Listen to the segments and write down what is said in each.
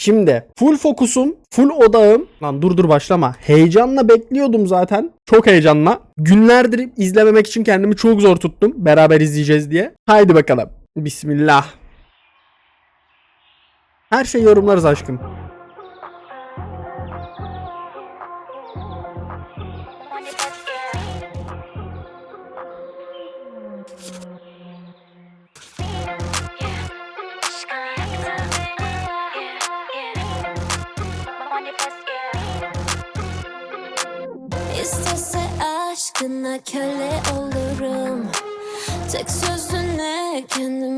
Şimdi full fokusum, full odağım. Lan dur dur başlama. Heyecanla bekliyordum zaten. Çok heyecanla. Günlerdir izlememek için kendimi çok zor tuttum. Beraber izleyeceğiz diye. Haydi bakalım. Bismillah. Her şey yorumlarız aşkım. İstese aşkına köle olurum. Tek sözüne kendimi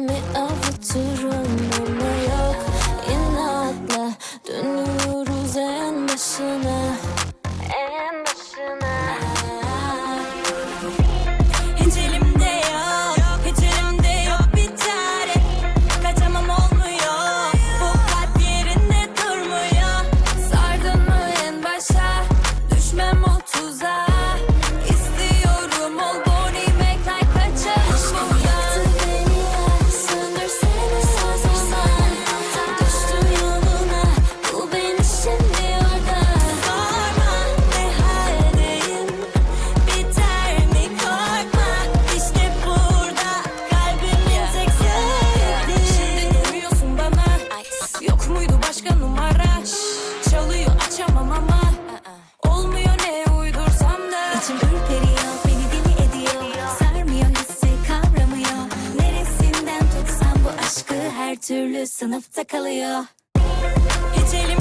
Her türlü sınıfta kalıyor.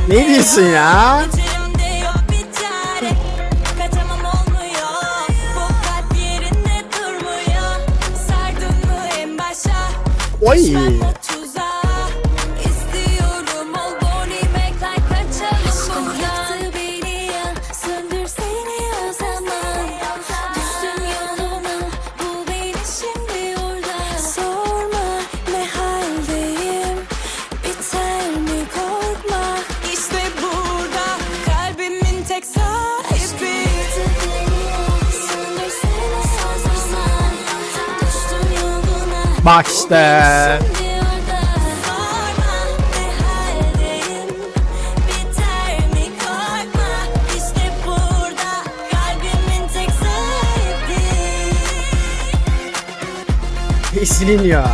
Ne diyorsun ya? Hiç sahibi Eslin ya.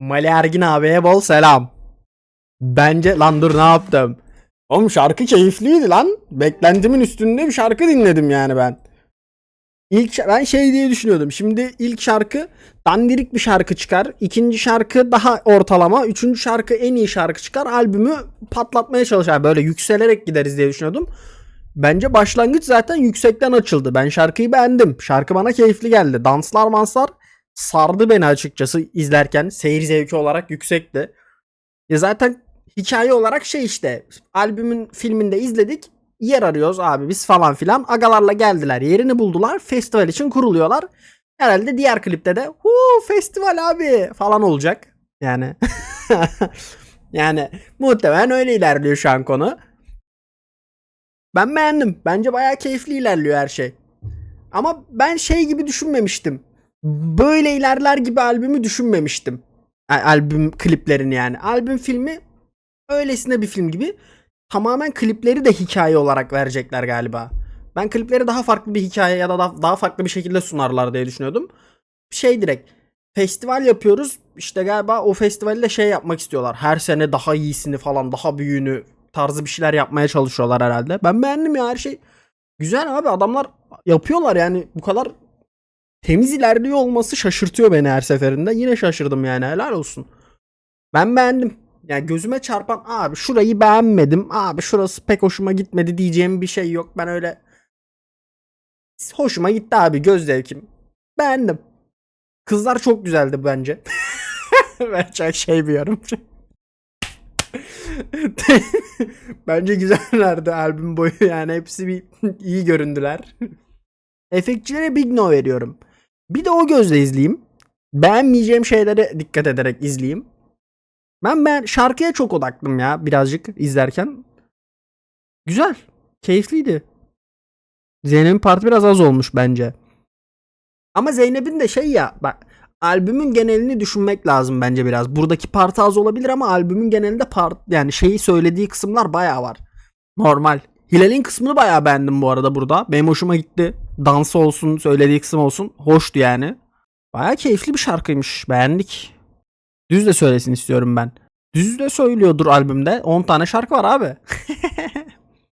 Mali Ergin abiye bol selam. Bence lan dur ne yaptım? Oğlum şarkı keyifliydi lan. Beklentimin üstünde bir şarkı dinledim yani ben. İlk ben şey diye düşünüyordum. Şimdi ilk şarkı dandirik bir şarkı çıkar. İkinci şarkı daha ortalama. Üçüncü şarkı en iyi şarkı çıkar. Albümü patlatmaya çalışar. Böyle yükselerek gideriz diye düşünüyordum. Bence başlangıç zaten yüksekten açıldı. Ben şarkıyı beğendim. Şarkı bana keyifli geldi. Danslar manslar sardı beni açıkçası izlerken. Seyir zevki olarak yüksekti. Ya zaten hikaye olarak şey işte albümün filminde izledik. Yer arıyoruz abi biz falan filan. Agalarla geldiler yerini buldular. Festival için kuruluyorlar. Herhalde diğer klipte de hu festival abi falan olacak. Yani yani muhtemelen öyle ilerliyor şu an konu. Ben beğendim. Bence bayağı keyifli ilerliyor her şey. Ama ben şey gibi düşünmemiştim. Böyle ilerler gibi albümü düşünmemiştim. Albüm kliplerini yani. Albüm filmi öylesine bir film gibi. Tamamen klipleri de hikaye olarak verecekler galiba. Ben klipleri daha farklı bir hikaye ya da daha, farklı bir şekilde sunarlar diye düşünüyordum. Şey direkt festival yapıyoruz. İşte galiba o festivalde şey yapmak istiyorlar. Her sene daha iyisini falan daha büyüğünü tarzı bir şeyler yapmaya çalışıyorlar herhalde. Ben beğendim ya her şey. Güzel abi adamlar yapıyorlar yani bu kadar temiz ilerliyor olması şaşırtıyor beni her seferinde. Yine şaşırdım yani helal olsun. Ben beğendim. Yani gözüme çarpan abi şurayı beğenmedim. Abi şurası pek hoşuma gitmedi diyeceğim bir şey yok. Ben öyle hoşuma gitti abi göz zevkim. Beğendim. Kızlar çok güzeldi bence. ben çok şey bir yorumcu. bence güzellerdi albüm boyu yani hepsi bir iyi göründüler. Efektçilere Big No veriyorum. Bir de o gözle izleyeyim. Beğenmeyeceğim şeylere dikkat ederek izleyeyim. Ben ben şarkıya çok odaklım ya birazcık izlerken. Güzel. Keyifliydi. Zeynep'in parti biraz az olmuş bence. Ama Zeynep'in de şey ya bak albümün genelini düşünmek lazım bence biraz. Buradaki parti az olabilir ama albümün genelinde part yani şeyi söylediği kısımlar bayağı var. Normal. Hilal'in kısmını bayağı beğendim bu arada burada. Benim hoşuma gitti. Dansı olsun, söylediği kısım olsun. Hoştu yani. Bayağı keyifli bir şarkıymış. Beğendik. Düz de söylesin istiyorum ben. Düz de söylüyordur albümde. 10 tane şarkı var abi.